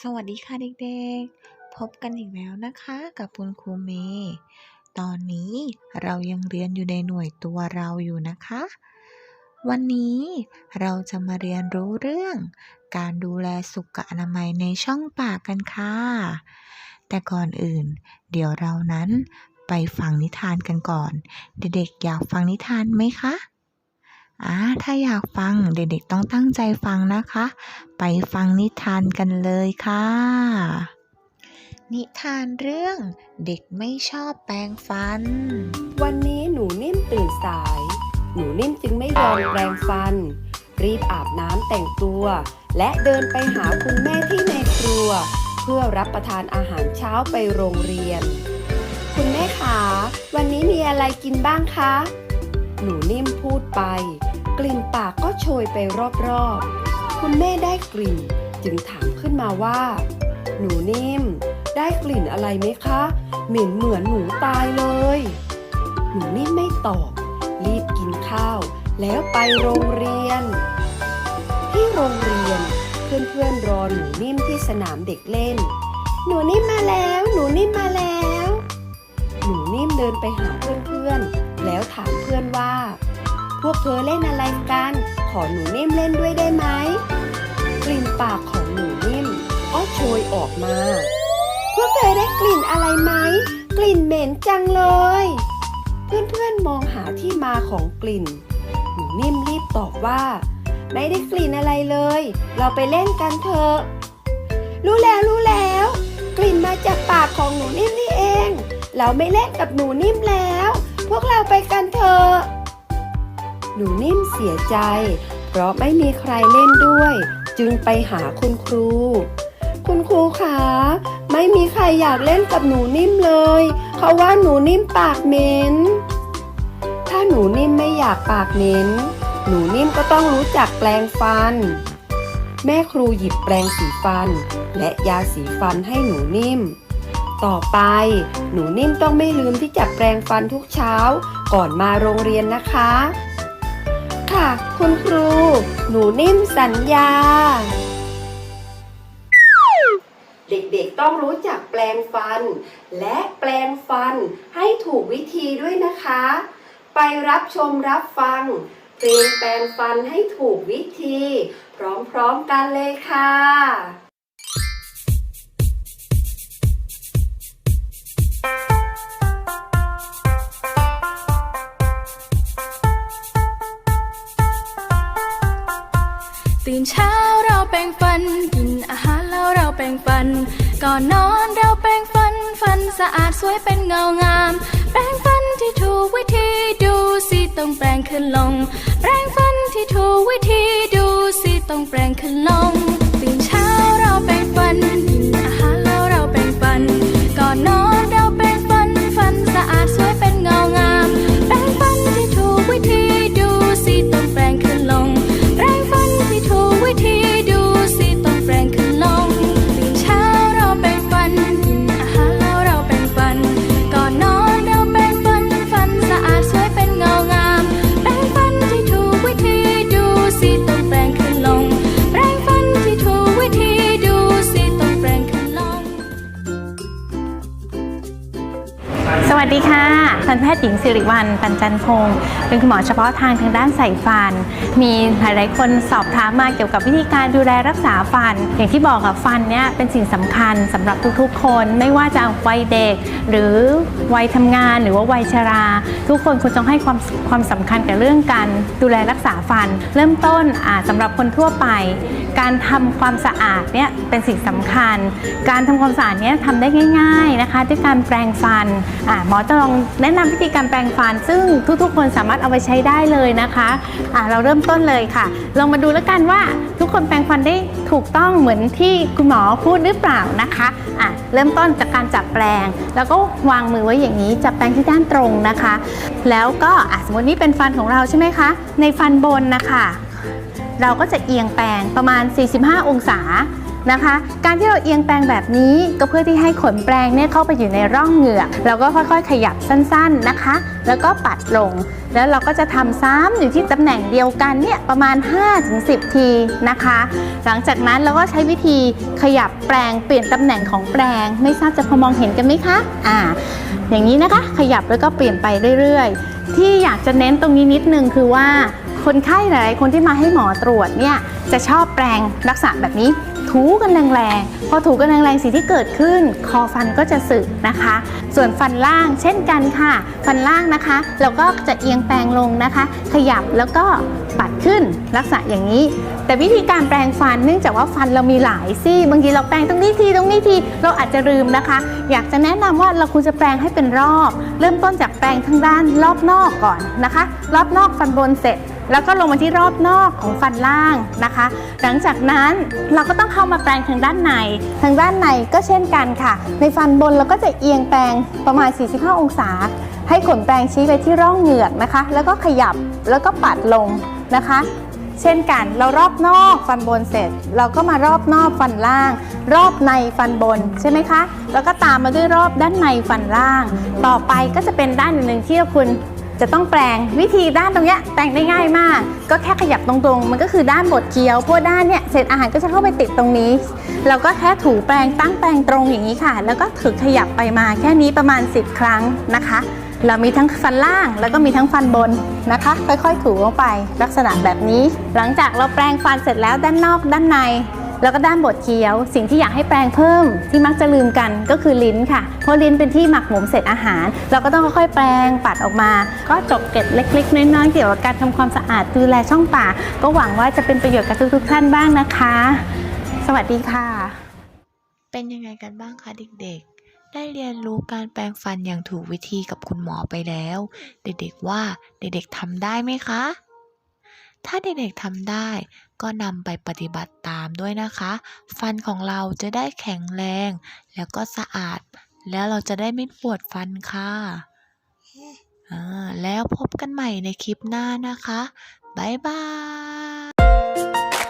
สวัสดีค่ะเด็กๆ พบกันอีกแล้วนะคะกับคุณครูเมย์ตอนนี้เรายังเรียนอยู่ในหน่วยตัวเราอยู่นะคะ วันนี้เราจะมาเรียนรู้เรื่อง การดูแลสุขอนามัยในช่องปากกันค่ะ แต่ก่อนอื่น เดี๋ยวเรานั้นไปฟังนิทานกันก่อน เด็กๆอยากฟังนิทานไหมคะ อ่าถ้าอยากฟังเด็กๆต้องตั้งใจฟังนะคะ ไปฟังนิทานกันเลยค่ะ นิทานเรื่องเด็กไม่ชอบแปรงฟัน วันนี้หนูนิ่มตื่นสาย หนูนิ่มจึงไม่ยอมแปรงฟัน รีบอาบน้ำแต่งตัว และเดินไปหาคุณแม่ที่ในครัว เพื่อรับประทานอาหารเช้าไปโรงเรียน คุณแม่คะวันนี้มีอะไรกินบ้างคะ หนูนิ่มพูดไป กลิ่นปากก็โชยไปรอบๆ คุณแม่ได้กลิ่นจึงถามขึ้นมาว่า หนูนิ่ม ได้กลิ่นอะไรไหมคะ เหม็นเหมือนหนูตายเลย หนูนิ่มไม่ตอบ รีบกินข้าว แล้วไปโรงเรียน ที่โรงเรียนเพื่อนๆรอหนูนิ่มที่สนามเด็กเล่น หนูนิ่มมาแล้ว หนูนิ่มมาแล้ว หนูนิ่มเดินไปหาเพื่อนๆแล้วถามเพื่อนว่า พวกเธอเล่นอะไรกัน ขอหนูนิ่มเล่นด้วยได้ไหม กลิ่นปากของหนูนิ่มก็โชยออกมา พวกเธอได้กลิ่นอะไรไหม กลิ่นเหม็นจังเลย เพื่อนๆมองหาที่มาของกลิ่น หนูนิ่มรีบตอบว่า ไม่ได้กลิ่นอะไรเลย เราไปเล่นกันเถอะ รู้แล้วรู้แล้ว กลิ่นมาจากปากของหนูนิ่มนี่เอง เราไม่เล่นกับหนูนิ่มแล้ว พวกเราไปกันเถอะ หนูนิ่มเสียใจ เพราะไม่มีใครเล่นด้วย จึงไปหาคุณครู คุณครูคะไม่มีใครอยากเล่นกับหนูนิ่มเลย เขาว่าหนูนิ่มปากเหม็นถ้าหนูนิ่มไม่อยากปากเหม็นหนูนิ่มก็ต้องรู้จักแปรงฟัน แม่ครูหยิบแปรงสีฟัน และยาสีฟันให้หนูนิ่ม ต่อไป หนูนิ่มต้องไม่ลืมที่จะแปรงฟันทุกเช้า ก่อนมาโรงเรียนนะคะ ค่ะ คุณครู หนูนิ่มสัญญา เด็กๆต้องรู้จักแปลงฟัน และแปลงฟันให้ถูกวิธีด้วยนะคะ ไปรับชมรับฟัง เพลงแปลงฟันให้ถูกวิธี พร้อมๆกันเลยค่ะะอาดสวยเป็นเงางาม แปรงฟันที่ถูกวิธีดูสิต้องแปรงขึ้นลง แปรงฟันที่ถูกวิธีดูสิต้องแปรงขึ้นลงตื่นเช้าเราแปรงฟัน วัสดีค่ะทันแพทย์หญิงสิริวัลปัญจันพงศ์เป็นคุณหมอเฉพาะทางทางด้านใส่ฟัน มีหลายๆคนสอบถามมาเกี่ยวกับวิธีการดูแลรักษาฟัน อย่างที่บอกกับฟันเนี่ยเป็นสิ่งสำคัญสำหรับทุกๆ คนไม่ว่าจะวัยเด็ก หรือวัยทำงานหรือว่าวัยชรา ทุกคนควรต้องให้ความความสำคัญกับเรื่องการดูแลรักษาฟัน เริ่มต้นอ่าสำหรับคนทั่วไป การทำความสะอาดเนี่ยเป็นสิ่งสำคัญ การทำความสะอาดเนี่ยทำได้ง่าย ๆนะคะ ด้วยการแปรงฟันอ่าหมอจะลองแนะนำวิธีการแปรงฟัน ซึ่งทุกๆ คนสามารถเอาไปใช้ได้เลยนะคะอ่าเราเริ่มต้นเลยค่ะ ลองมาดูแล้วกันว่าทุกคนแปรงฟันได้ถูกต้องเหมือนที่คุณหมอพูดหรือเปล่านะคะอะเริ่มต้นจากการจับแปรงแล้วก็วางมือไว้อย่างนี้จับแปรงที่ด้านตรงนะคะ แล้วก็อะสมมตินี่เป็นฟันของเราใช่ไหมคะ ในฟันบนนะคะ เราก็จะเอียงแปรงประมาณ 45 องศานะคะ การที่เราเอียงแปรงแบบนี้ก็เพื่อที่ให้ขนแปรงเนี่ยเข้าไปอยู่ในร่องเหงือกเราก็ค่อยๆ ขยับสั้นๆนะคะ แล้วก็ปัดลง แล้วเราก็จะทำซ้ำอยู่ที่ตำแหน่งเดียวกันเนี่ยประมาณ 5-10 ทีนะคะ หลังจากนั้นเราก็ใช้วิธีขยับแปรงเปลี่ยนตำแหน่งของแปรงไม่ทราบจะพอมองเห็นกันไหมคะอ่าอย่างนี้นะคะขยับแล้วก็เปลี่ยนไปเรื่อยๆ ที่อยากจะเน้นตรงนี้นิดนึงคือว่าคนไข้หลายคนที่มาให้หมอตรวจเนี่ยจะชอบแปรงลักษณะแบบนี้ ถูกันแรงๆ พอถูกันแรงๆสิ่งที่เกิดขึ้น คอฟันก็จะสึกนะคะ ส่วนฟันล่างเช่นกันค่ะ ฟันล่างนะคะ เราก็จะเอียงแปรงลงนะคะ ขยับแล้วก็ปัดขึ้นลักษณะอย่างนี้ แต่วิธีการแปรงฟันเนื่องจากว่าฟันเรามีหลายซี่ บางทีเราแปรงตรงนี้ทีตรงนี้ทีเราอาจจะลืมนะคะ อยากจะแนะนำว่าเราควรจะแปรงให้เป็นรอบ เริ่มต้นจากแปรงทางด้านรอบนอกก่อนนะคะ รอบนอกฟันบนเสร็จ แล้วก็ลงมาที่รอบนอกของฟันล่างนะคะ หลังจากนั้นเราก็ต้องเข้ามาแปรงทางด้านใน ทางด้านในก็เช่นกันค่ะ ในฟันบนเราก็จะเอียงแปรงประมาณ 45 องศา ให้ขนแปรงชี้ไปที่ร่องเหงือกนะคะ แล้วก็ขยับแล้วก็ปัดลงนะคะเช่นกันเรารอบนอกฟันบนเสร็จ เราก็มารอบนอกฟันล่าง รอบในฟันบนใช่ไหมคะ แล้วก็ตามมาด้วยรอบด้านในฟันล่าง ต่อไปก็จะเป็นด้านหนึ่งที่คุณ จะต้องแปลงวิธีด้านตรงเนี้ยแปลงได้ง่ายมาก ก็แค่ขยับตรงๆ มันก็คือด้านบดเคี้ยวเพราะว่าด้านเนี้ยเศษอาหารก็จะเข้าไปติดตรงนี้ เราก็แค่ถูแปรงตั้งแปรงตรงอย่างนี้ค่ะ แล้วก็ถือขยับไปมาแค่นี้ประมาณ 10 ครั้งนะคะ เรามีทั้งฟันล่างแล้วก็มีทั้งฟันบนนะคะ ค่อยๆถูลงไปลักษณะแบบนี้ หลังจากเราแปรงฟันเสร็จแล้วด้านนอกด้านใน แล้วก็ด้านบดเคี้ยว สิ่งที่อยากให้แปรงเพิ่มที่มักจะลืมกันก็คือลิ้นค่ะ เพราะลิ้นเป็นที่หมักหมมเศษอาหาร เราก็ต้องค่อยๆแปรงปัดออกมา ก็จบเกร็ดเล็กๆน้อยๆเกี่ยวกับการทำความสะอาดดูแลช่องปากก็หวังว่าจะเป็นประโยชน์กับทุกๆท่านบ้างนะคะ สวัสดีค่ะ เป็นยังไงกันบ้างคะเด็กๆ ได้เรียนรู้การแปรงฟันอย่างถูกวิธีกับคุณหมอไปแล้ว เด็กๆว่าเด็กๆทำได้ไหมคะ ถ้าเด็กๆทำได้ ก็นำไปปฏิบัติตามด้วยนะคะ ฟันของเราจะได้แข็งแรง แล้วก็สะอาด แล้วเราจะได้ไม่ปวดฟันค่ะแล้วพบกันใหม่ในคลิปหน้านะคะ บ๊ายบาย